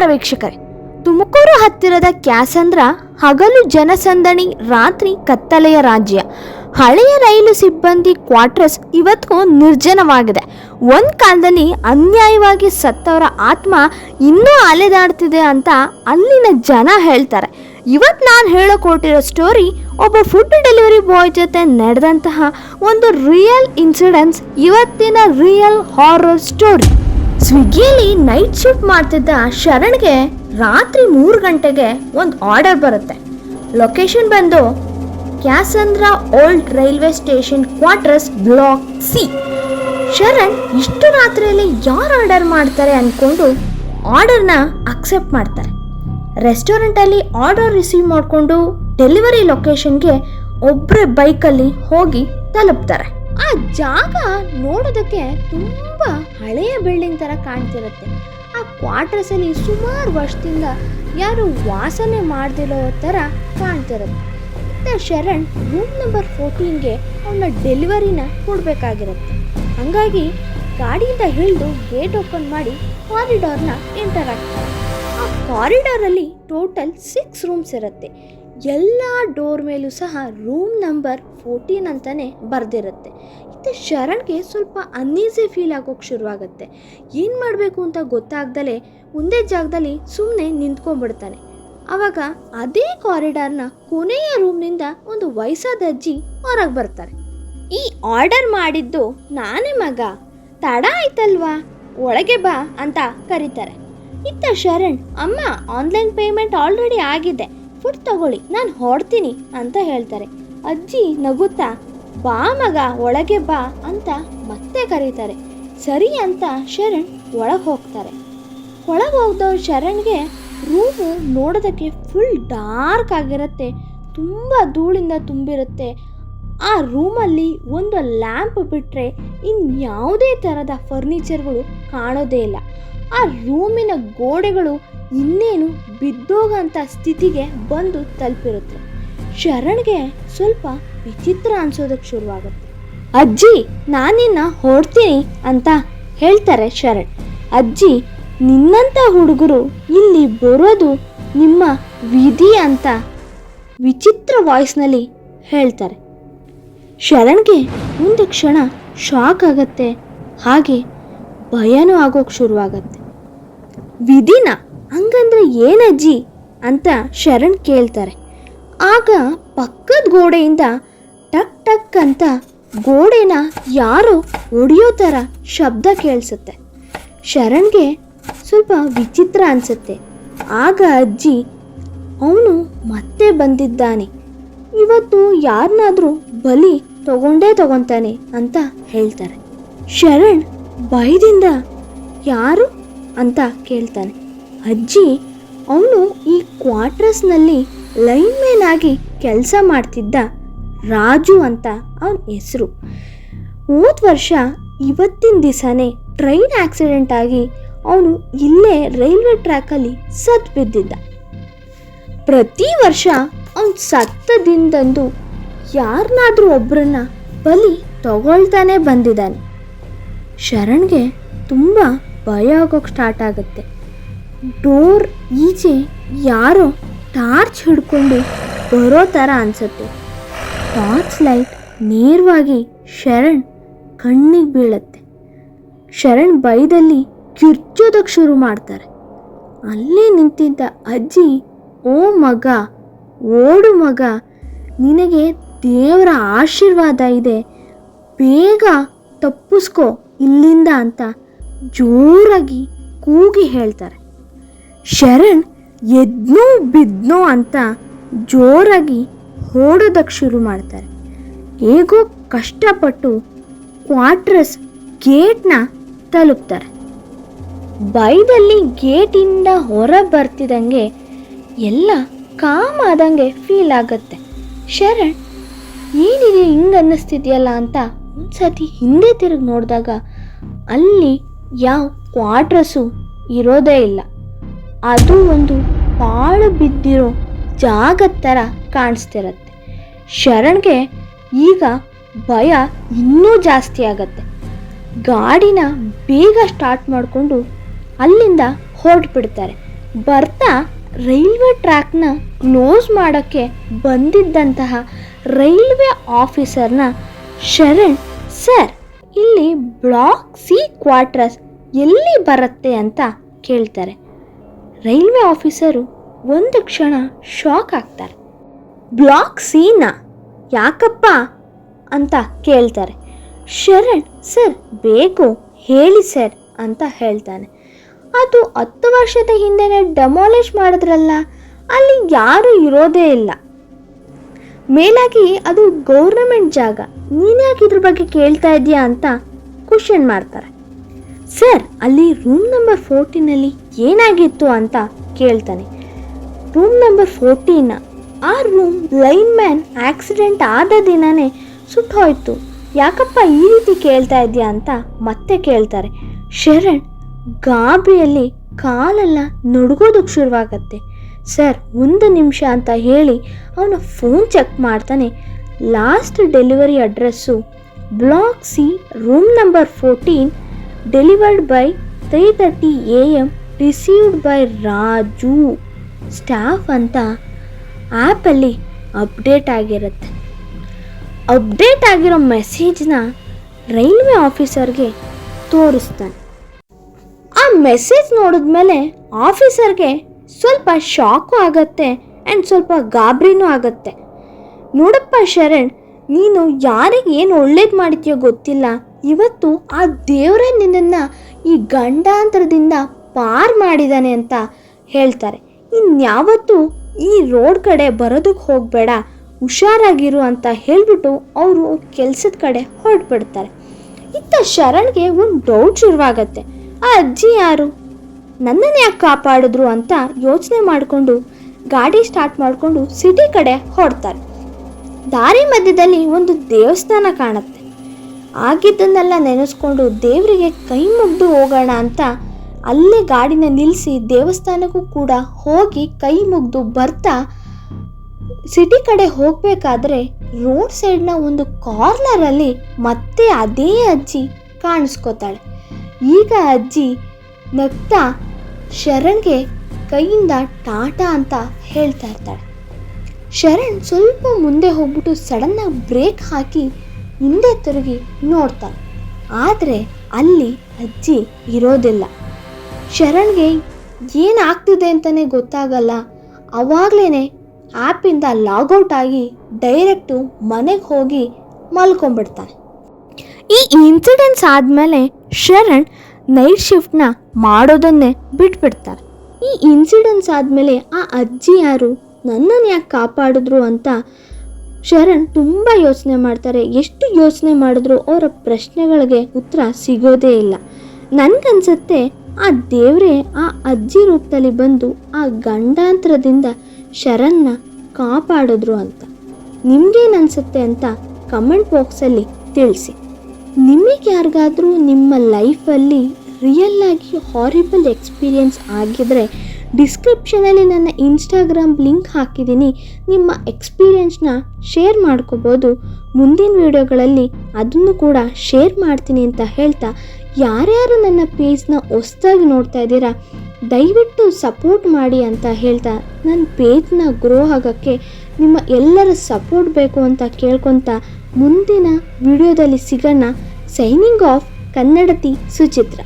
ನಮಸ್ಕಾರ ವೀಕ್ಷಕರೇ. ತುಮಕೂರು ಹತ್ತಿರದ ಕ್ಯಾಸಂದ್ರ ಹಗಲು ಜನಸಂದಣಿ ರಾತ್ರಿ ಕತ್ತಲೆಯ ರಾಜ್ಯ. ಹಳೆಯ ರೈಲು ಸಿಬ್ಬಂದಿ ಕ್ವಾರ್ಟರ್ಸ್ ಇವತ್ತು ನಿರ್ಜನವಾಗಿದೆ. ಒಂದು ಕಾಲದಲ್ಲಿ ಅನ್ಯಾಯವಾಗಿ ಸತ್ತವರ ಆತ್ಮ ಇನ್ನೂ ಅಲೆದಾಡ್ತಿದೆ ಅಂತ ಅಲ್ಲಿನ ಜನ ಹೇಳ್ತಾರೆ. ಇವತ್ತು ನಾನು ಹೇಳೋಕೊಟ್ಟಿರೋ ಸ್ಟೋರಿ ಒಬ್ಬ ಫುಡ್ ಡೆಲಿವರಿ ಬಾಯ್ ಜೊತೆ ನಡೆದಂತಹ ಒಂದು ರಿಯಲ್ ಇನ್ಸಿಡೆನ್ಸ್ ಇವತ್ತಿನ ರಿಯಲ್ ಹಾರರ್ ಸ್ಟೋರಿ. ಸ್ವಿಗ್ಗಿಯಲ್ಲಿ ನೈಟ್ ಶಿಫ್ಟ್ ಮಾಡ್ತಿದ್ದ ಶರಣ್ಗೆ ರಾತ್ರಿ ಮೂರು ಗಂಟೆಗೆ ಒಂದು ಆರ್ಡರ್ ಬರುತ್ತೆ. ಲೊಕೇಶನ್ ಬಂದು Kyasandra old railway station quarters block C Sharan ಇಷ್ಟು ರಾತ್ರಿಯಲ್ಲಿ ಯಾರು ಆರ್ಡರ್ ಮಾಡ್ತಾರೆ ಅಂದ್ಕೊಂಡು ಆರ್ಡರ್ನ ಅಕ್ಸೆಪ್ಟ್ ಮಾಡ್ತಾರೆ. ರೆಸ್ಟೋರೆಂಟಲ್ಲಿ ಆರ್ಡರ್ ರಿಸೀವ್ ಮಾಡಿಕೊಂಡು ಡೆಲಿವರಿ ಲೊಕೇಶನ್ಗೆ ಒಬ್ಬರೇ ಬೈಕಲ್ಲಿ ಹೋಗಿ ತಲುಪ್ತಾರೆ. ಜಾಗ ನೋಡೋದಕ್ಕೆ ತುಂಬ ಹಳೆಯ ಬಿಲ್ಡಿಂಗ್ ಥರ ಕಾಣ್ತಿರುತ್ತೆ. ಆ ಕ್ವಾರ್ಟರ್ಸಲ್ಲಿ ಸುಮಾರು ವರ್ಷದಿಂದ ಯಾರು ವಾಸನೆ ಮಾಡದಿರೋ ಥರ ಕಾಣ್ತಿರುತ್ತೆ. ಮತ್ತು ಶರಣ್ ರೂಮ್ ನಂಬರ್ ಫೋರ್ಟೀನ್ಗೆ ಅವನ ಡೆಲಿವರಿನ ಕೊಡಬೇಕಾಗಿರುತ್ತೆ. ಹಾಗಾಗಿ ಗಾಡಿಯಿಂದ ಹಿಡಿದು ಗೇಟ್ ಓಪನ್ ಮಾಡಿ ಕಾರಿಡಾರ್ನ ಎಂಟರ್ ಆಗ್ತಾರೆ ಆ ಕಾರಿಡಾರಲ್ಲಿ ಟೋಟಲ್ ಸಿಕ್ಸ್ ರೂಮ್ಸ್ ಇರುತ್ತೆ. ಎಲ್ಲ ಡೋರ್ ಮೇಲೂ ಸಹ ರೂಮ್ ನಂಬರ್ ಫೋರ್ಟೀನ್ ಅಂತಲೇ ಬರೆದಿರುತ್ತೆ. ಇದು ಶರಣ್ಗೆ ಸ್ವಲ್ಪ ಅನ್ಈಸಿ ಫೀಲ್ ಆಗೋಕ್ಕೆ ಶುರುವಾಗುತ್ತೆ. ಏನು ಮಾಡಬೇಕು ಅಂತ ಗೊತ್ತಾಗ್ದಲೇ ಒಂದೇ ಜಾಗದಲ್ಲಿ ಸುಮ್ಮನೆ ನಿಂತ್ಕೊಂಡ್ಬಿಡ್ತಾನೆ. ಆವಾಗ ಅದೇ ಕಾರಿಡಾರ್ನ ಕೊನೆಯ ರೂಮ್ನಿಂದ ಒಂದು ವಯಸ್ಸಾದ ಅಜ್ಜಿ ಹೊರಗೆ ಬರ್ತಾರೆ. ಈ ಆರ್ಡರ್ ಮಾಡಿದ್ದು ನಾನೇ ಮಗ. ತಡ ಆಯ್ತಲ್ವಾ? ಒಳಗೆ ಬಾ ಅಂತ ಕರೀತಾರೆ. ಇತ್ತ ಶರಣ್, ಅಮ್ಮ ಆನ್ಲೈನ್ ಪೇಮೆಂಟ್ ಆಲ್ರೆಡಿ ಆಗಿದೆ. ಫುಡ್ ತಗೊಳ್ಳಿ, ನಾನು ಹೊಡ್ತೀನಿ ಅಂತ ಹೇಳ್ತಾರೆ. ಅಜ್ಜಿ ನಗುತ್ತಾ, ಬಾ ಮಗ, ಒಳಗೆ ಬಾ ಅಂತ ಮತ್ತೆ ಕರೀತಾರೆ. ಸರಿ ಅಂತ ಶರಣ್ ಒಳಗೆ ಹೋಗ್ತಾರೆ. ಒಳಗೆ ಹೋಗ್ದವ್ರು ಶರಣ್ಗೆ ರೂಮು ನೋಡೋದಕ್ಕೆ ಫುಲ್ ಡಾರ್ಕ್ ಆಗಿರುತ್ತೆ, ತುಂಬ ಧೂಳಿಂದ ತುಂಬಿರುತ್ತೆ. ಆ ರೂಮಲ್ಲಿ ಒಂದು ಲ್ಯಾಂಪ್ ಬಿಟ್ಟರೆ ಇನ್ಯಾವುದೇ ಥರದ ಫರ್ನಿಚರ್ಗಳು ಕಾಣೋದೇ ಇಲ್ಲ. ಆ ರೂಮಿನ ಗೋಡೆಗಳು ಇನ್ನೇನು ಬಿದ್ದೋಗಂಥ ಸ್ಥಿತಿಗೆ ಬಂದು ತಲುಪಿರುತ್ತೆ. ಶರಣ್ಗೆ ಸ್ವಲ್ಪ ವಿಚಿತ್ರ ಅನ್ಸೋದಕ್ಕೆ ಶುರುವಾಗುತ್ತೆ. ಅಜ್ಜಿ, ನಾನಿನ್ನ ಹೊಡ್ತೀನಿ ಅಂತ ಹೇಳ್ತಾರೆ ಶರಣ್. ಅಜ್ಜಿ, ನಿನ್ನಂಥ ಹುಡುಗರು ಇಲ್ಲಿ ಬರೋದು ನಿಮ್ಮ ವಿಧಿ ಅಂತ ವಿಚಿತ್ರ ವಾಯ್ಸ್ನಲ್ಲಿ ಹೇಳ್ತಾರೆ. ಶರಣ್ಗೆ ಒಂದು ಕ್ಷಣ ಶಾಕ್ ಆಗತ್ತೆ, ಹಾಗೆ ಭಯನೂ ಆಗೋಕೆ ಶುರುವಾಗತ್ತೆ. ವಿಧಿನ? ಹಂಗಂದ್ರೆ ಏನಜ್ಜಿ ಅಂತ ಶರಣ್ ಕೇಳ್ತಾರೆ. ಆಗ ಪಕ್ಕದ ಗೋಡೆಯಿಂದ ಟಕ್ ಟಕ್ ಅಂತ ಗೋಡೆನ ಯಾರೋ ಒಡೆಯೋ ಥರ ಶಬ್ದ ಕೇಳಿಸುತ್ತೆ. ಶರಣ್ಗೆ ಸ್ವಲ್ಪ ವಿಚಿತ್ರ ಅನಿಸುತ್ತೆ. ಆಗ ಅಜ್ಜಿ, ಅವನು ಮತ್ತೆ ಬಂದಿದ್ದಾನೆ. ಇವತ್ತು ಯಾರನ್ನಾದರೂ ಬಲಿ ತಗೊಂಡೇ ತಗೊತಾನೆ ಅಂತ ಹೇಳ್ತಾರೆ. ಶರಣ್ ಭಯದಿಂದ, ಯಾರು? ಅಂತ ಕೇಳ್ತಾನೆ. ಅಜ್ಜಿ, ಅವನು ಈ ಕ್ವಾರ್ಟರ್ಸ್ನಲ್ಲಿ ಲೈನ್ಮೇನ್ ಆಗಿ ಕೆಲಸ ಮಾಡ್ತಿದ್ದ ರಾಜು ಅಂತ ಅವನ ಹೆಸರು. ಹೋದ ವರ್ಷ ಇವತ್ತಿನ ದಿವಸನೇ ಟ್ರೈನ್ ಆಕ್ಸಿಡೆಂಟ್ ಆಗಿ ಅವನು ಇಲ್ಲೇ ರೈಲ್ವೆ ಟ್ರ್ಯಾಕಲ್ಲಿ ಸತ್ ಬಿದ್ದಿದ್ದ ಪ್ರತಿ ವರ್ಷ ಅವನು ಸತ್ತ ದಿನದಂದು ಯಾರನ್ನಾದ್ರೂ ಒಬ್ಬರನ್ನ ಬಲಿ ತಗೊಳ್ತಾನೆ ಬಂದಿದ್ದಾನೆ. ಶರಣ್ಗೆ ತುಂಬ ಭಯ ಆಗೋಕ್ಕೆ ಸ್ಟಾರ್ಟ್ ಆಗುತ್ತೆ. ಡೋರ್ ಈಚೆ ಯಾರೋ ಟಾರ್ಚ್ ಹಿಡ್ಕೊಂಡು ಬರೋ ಥರ ಅನಿಸುತ್ತೆ. ಟಾರ್ಚ್ ಲೈಟ್ ನೇರವಾಗಿ ಶರಣ್ ಕಣ್ಣಿಗೆ ಬೀಳುತ್ತೆ. ಶರಣ್ ಬೈದಲ್ಲಿ ಕಿರ್ಚೋದಕ್ಕೆ ಶುರು ಮಾಡ್ತಾರೆ. ಅಲ್ಲೇ ನಿಂತಿದ್ದ ಅಜ್ಜಿ, ಓ ಮಗ, ಓಡು ಮಗ, ನಿನಗೆ ದೇವರ ಆಶೀರ್ವಾದ ಇದೆ, ಬೇಗ ತಪ್ಪಿಸ್ಕೋ ಇಲ್ಲಿಂದ ಅಂತ ಜೋರಾಗಿ ಕೂಗಿ ಹೇಳ್ತಾರೆ. ಶರಣ್ ಎದ್ನೋ ಬಿದ್ನೋ ಅಂತ ಜೋರಾಗಿ ಓಡೋದಕ್ಕೆ ಶುರು ಮಾಡ್ತಾರೆ. ಹೇಗೋ ಕಷ್ಟಪಟ್ಟು ಕ್ವಾರ್ಟ್ರಸ್ ಗೇಟ್ನ ತಲುಪ್ತಾರೆ. ಬೈದಲ್ಲಿ ಗೇಟಿಂದ ಹೊರ ಬರ್ತಿದ್ದಂಗೆ ಎಲ್ಲ ಕಾಮ್ ಆದಂಗೆ ಫೀಲ್ ಆಗತ್ತೆ. ಶರಣ್, ಏನಿದೆ ಹಿಂಗೆ ಅನ್ನಿಸ್ತಿದೆಯಲ್ಲ ಅಂತ ಒಂದ್ಸತಿ ಹಿಂದೆ ತಿರುಗಿ ನೋಡಿದಾಗ ಅಲ್ಲಿ ಯಾವ ಕ್ವಾರ್ಟ್ರಸ್ಸು ಇರೋದೇ ಇಲ್ಲ. ಅದು ಒಂದು ಪಾಳು ಬಿದ್ದಿರೋ ಜಾಗದ ಥರ ಕಾಣಿಸ್ತಿರತ್ತೆ. ಶರಣ್ಗೆ ಈಗ ಭಯ ಇನ್ನೂ ಜಾಸ್ತಿ ಆಗತ್ತೆ. ಗಾಡಿನ ಬೇಗ ಸ್ಟಾರ್ಟ್ ಮಾಡಿಕೊಂಡು ಅಲ್ಲಿಂದ ಹೊರಟ್ಬಿಡ್ತಾರೆ. ಬರ್ತಾ ರೈಲ್ವೆ ಟ್ರ್ಯಾಕ್ನ ಕ್ಲೋಸ್ ಮಾಡೋಕ್ಕೆ ಬಂದಿದ್ದಂತಹ ರೈಲ್ವೆ ಆಫೀಸರ್ನ ಶರಣ್, ಸರ್, ಇಲ್ಲಿ ಬ್ಲಾಕ್ ಸಿ ಕ್ವಾರ್ಟರ್ಸ್ ಎಲ್ಲಿ ಬರುತ್ತೆ? ಅಂತ ಕೇಳ್ತಾರೆ. ರೈಲ್ವೆ ಆಫೀಸರು ಒಂದು ಕ್ಷಣ ಶಾಕ್ ಆಗ್ತಾರೆ. ಬ್ಲಾಕ್ ಸೀನಾ ಯಾಕಪ್ಪ ಅಂತ ಕೇಳ್ತಾರೆ. ಶರಣ್, ಸರ್, ಬೇಕು, ಹೇಳಿ, ಸರ್, ಅಂತ ಹೇಳ್ತಾನೆ. ಅದು ಹತ್ತು ವರ್ಷದ ಹಿಂದೆನೆ ಡೆಮಾಲಿಷ್ ಮಾಡಿದ್ರಲ್ಲ, ಅಲ್ಲಿ ಯಾರೂ ಇರೋದೇ ಇಲ್ಲ. ಮೇಲಾಗಿ, ಅದು ಗೌರ್ನಮೆಂಟ್ ಜಾಗ, ನೀನ್ಯಾಕೆ ಇದ್ರ ಬಗ್ಗೆ ಕೇಳ್ತಾ ಇದೀಯಾ ಅಂತ ಕ್ವಶನ್ ಮಾಡ್ತಾರೆ. ಸರ್, ಅಲ್ಲಿ ರೂಮ್ ನಂಬರ್ ಫೋರ್ಟೀನಲ್ಲಿ ಏನಾಗಿತ್ತು ಅಂತ ಕೇಳ್ತಾನೆ. ರೂಮ್ ನಂಬರ್ ಫೋರ್ಟೀನ ಆ ರೂಮ್ ಲೈನ್ ಮ್ಯಾನ್ ಆಕ್ಸಿಡೆಂಟ್ ಆದ ದಿನನೇ ಸುಟ್ಟೋಯ್ತು. ಯಾಕಪ್ಪ ಈ ರೀತಿ ಕೇಳ್ತಾ ಇದೆಯಾ ಅಂತ ಮತ್ತೆ ಕೇಳ್ತಾರೆ. ಶರಣ್, ಗಾಬರಿಯಲ್ಲಿ ಕಾಲೆಲ್ಲ ನಡುಗೋದಕ್ಕೆ ಶುರುವಾಗತ್ತೆ. ಸರ್, ಒಂದು ನಿಮಿಷ ಅಂತ ಹೇಳಿ ಅವನ ಫೋನ್ ಚೆಕ್ ಮಾಡ್ತಾನೆ. Last delivery address block C room number fourteen delivered by three thirty A M received by Raju staff ಅಂತ ಆ್ಯಪಲ್ಲಿ ಅಪ್ಡೇಟ್ ಆಗಿರುತ್ತೆ. ಅಪ್ಡೇಟ್ ಆಗಿರೋ ಮೆಸೇಜ್ನ ರೈಲ್ವೆ ಆಫೀಸರ್ಗೆ ತೋರಿಸ್ತಾನೆ. ಆ ಮೆಸೇಜ್ ನೋಡಿದ್ಮೇಲೆ ಆಫೀಸರ್ಗೆ ಸ್ವಲ್ಪ ಶಾಕು ಆಗತ್ತೆ ಆ್ಯಂಡ್ ಸ್ವಲ್ಪ ಗಾಬರಿನೂ ಆಗತ್ತೆ. ನೋಡಪ್ಪ ಶರಣ್ ನೀನು ಯಾರಿಗೆ ಏನು ಒಳ್ಳೇದು ಮಾಡಿದ್ಯೋ ಗೊತ್ತಿಲ್ಲ. ಇವತ್ತು ಆ ದೇವರೇ ನಿನ್ನನ್ನು ಈ ಗಂಡಾಂತರದಿಂದ ಪಾರ್ ಮಾಡಿದ್ದಾನೆ ಅಂತ ಹೇಳ್ತಾರೆ. ಇನ್ಯಾವತ್ತೂ ಈ ರೋಡ್ ಕಡೆ ಬರೋದಕ್ಕೆ ಹೋಗಬೇಡ, ಹುಷಾರಾಗಿರು ಅಂತ ಹೇಳಿಬಿಟ್ಟು ಅವರು ಕೆಲಸದ ಕಡೆ ಹೊರಟ್ಬಿಡ್ತಾರೆ. ಇತ್ತ ಶರಣ್ಗೆ ಒಂದು ಡೌಟ್ ಶುರುವಾಗತ್ತೆ. ಆ ಅಜ್ಜಿ ಯಾರು? ನನ್ನನ್ನು ಯಾಕೆ ಕಾಪಾಡಿದ್ರು ಅಂತ ಯೋಚನೆ ಮಾಡಿಕೊಂಡು ಗಾಡಿ ಸ್ಟಾರ್ಟ್ ಮಾಡಿಕೊಂಡು ಸಿಟಿ ಕಡೆ ಹೊರಡ್ತಾರೆ ದಾರಿ ಮಧ್ಯದಲ್ಲಿ ಒಂದು ದೇವಸ್ಥಾನ ಕಾಣುತ್ತೆ. ಆಗಿದ್ದನ್ನೆಲ್ಲ ನೆನೆಸ್ಕೊಂಡು ದೇವರಿಗೆ ಕೈ ಮುಗ್ದು ಹೋಗೋಣ ಅಂತ ಅಲ್ಲೇ ಗಾಡಿನ ನಿಲ್ಲಿಸಿ ದೇವಸ್ಥಾನಕ್ಕೂ ಕೂಡ ಹೋಗಿ ಕೈ ಮುಗ್ದು ಬರ್ತಾ ಸಿಟಿ ಕಡೆ ಹೋಗಬೇಕಾದ್ರೆ ರೋಡ್ ಸೈಡ್ನ ಒಂದು ಕಾರ್ನರಲ್ಲಿ ಮತ್ತೆ ಅದೇ ಅಜ್ಜಿ ಕಾಣಿಸ್ಕೋತಾಳೆ. ಈಗ ಅಜ್ಜಿ ನಗ್ತಾ ಶರಣ್ಗೆ ಕೈಯಿಂದ ಟಾಟಾ ಅಂತ ಹೇಳ್ತಾ ಇರ್ತಾಳೆ. ಶರಣ್ ಸ್ವಲ್ಪ ಮುಂದೆ ಹೋಗ್ಬಿಟ್ಟು ಸಡನ್ನಾಗಿ ಬ್ರೇಕ್ ಹಾಕಿ ಹಿಂದೆ ತಿರುಗಿ ನೋಡ್ತಾನೆ. ಆದರೆ ಅಲ್ಲಿ ಅಜ್ಜಿ ಇರೋದಿಲ್ಲ. ಶರಣ್ಗೆ ಏನಾಗ್ತಿದೆ ಅಂತಲೇ ಗೊತ್ತಾಗಲ್ಲ. ಆವಾಗಲೇ ಆ್ಯಪಿಂದ ಲಾಗೌಟ್ ಆಗಿ ಡೈರೆಕ್ಟು ಮನೆಗೆ ಹೋಗಿ ಮಲ್ಕೊಂಡ್ಬಿಡ್ತಾನೆ. ಈ ಇನ್ಸಿಡೆನ್ಸ್ ಆದಮೇಲೆ ಶರಣ್ ನೈಟ್ ಶಿಫ್ಟ್ನ ಮಾಡೋದನ್ನೇ ಬಿಟ್ಬಿಡ್ತಾರೆ. ಈ ಇನ್ಸಿಡೆನ್ಸ್ ಆದಮೇಲೆ ಆ ಅಜ್ಜಿ ಯಾರು? ನನ್ನನ್ನು ಯಾಕೆ ಕಾಪಾಡಿದ್ರು ಅಂತ ಶರಣ್ ತುಂಬ ಯೋಚನೆ ಮಾಡ್ತಾರೆ. ಎಷ್ಟು ಯೋಚನೆ ಮಾಡಿದ್ರು ಅವರ ಪ್ರಶ್ನೆಗಳಿಗೆ ಉತ್ತರ ಸಿಗೋದೇ ಇಲ್ಲ. ನನಗನ್ಸುತ್ತೆ ಆ ದೇವರೇ ಆ ಅಜ್ಜಿ ರೂಪದಲ್ಲಿ ಬಂದು ಆ ಗಂಡಾಂತರದಿಂದ ಶರಣ್ನ ಕಾಪಾಡಿದ್ರು ಅಂತ. ನಿಮ್ಗೇನನ್ಸುತ್ತೆ ಅಂತ ಕಮೆಂಟ್ ಬಾಕ್ಸಲ್ಲಿ ತಿಳಿಸಿ. ನಿಮಗೆ ಯಾರಿಗಾದರೂ ನಿಮ್ಮ ಲೈಫಲ್ಲಿ ರಿಯಲ್ ಆಗಿ ಹಾರಿಬಲ್ ಎಕ್ಸ್ಪೀರಿಯನ್ಸ್ ಆಗಿದ್ರೆ ಡಿಸ್ಕ್ರಿಪ್ಷನಲ್ಲಿ ನನ್ನ ಇನ್ಸ್ಟಾಗ್ರಾಮ್ ಲಿಂಕ್ ಹಾಕಿದ್ದೀನಿ. ನಿಮ್ಮ ಎಕ್ಸ್ಪೀರಿಯನ್ಸ್ನ ಶೇರ್ ಮಾಡ್ಕೋಬೋದು. ಮುಂದಿನ ವಿಡಿಯೋಗಳಲ್ಲಿ ಅದನ್ನು ಕೂಡ ಶೇರ್ ಮಾಡ್ತೀನಿ ಅಂತ ಹೇಳ್ತಾ, ಯಾರ್ಯಾರು ನನ್ನ ಪೇಜ್ನ ಹೊಸ್ದಾಗಿ ನೋಡ್ತಾ ಇದ್ದೀರಾ, ದಯವಿಟ್ಟು ಸಪೋರ್ಟ್ ಮಾಡಿ ಅಂತ ಹೇಳ್ತಾ ನನ್ನ ಪೇಜ್ನ ಗ್ರೋ ಆಗೋಕ್ಕೆ ನಿಮ್ಮ ಎಲ್ಲರ ಸಪೋರ್ಟ್ ಬೇಕು ಅಂತ ಕೇಳ್ಕೊತ, ಮುಂದಿನ ವಿಡಿಯೋದಲ್ಲಿ ಸಿಗೋಣ. ಸೈನಿಂಗ್ ಆಫ್ ಕನ್ನಡತಿ ಸುಚಿತ್ರ.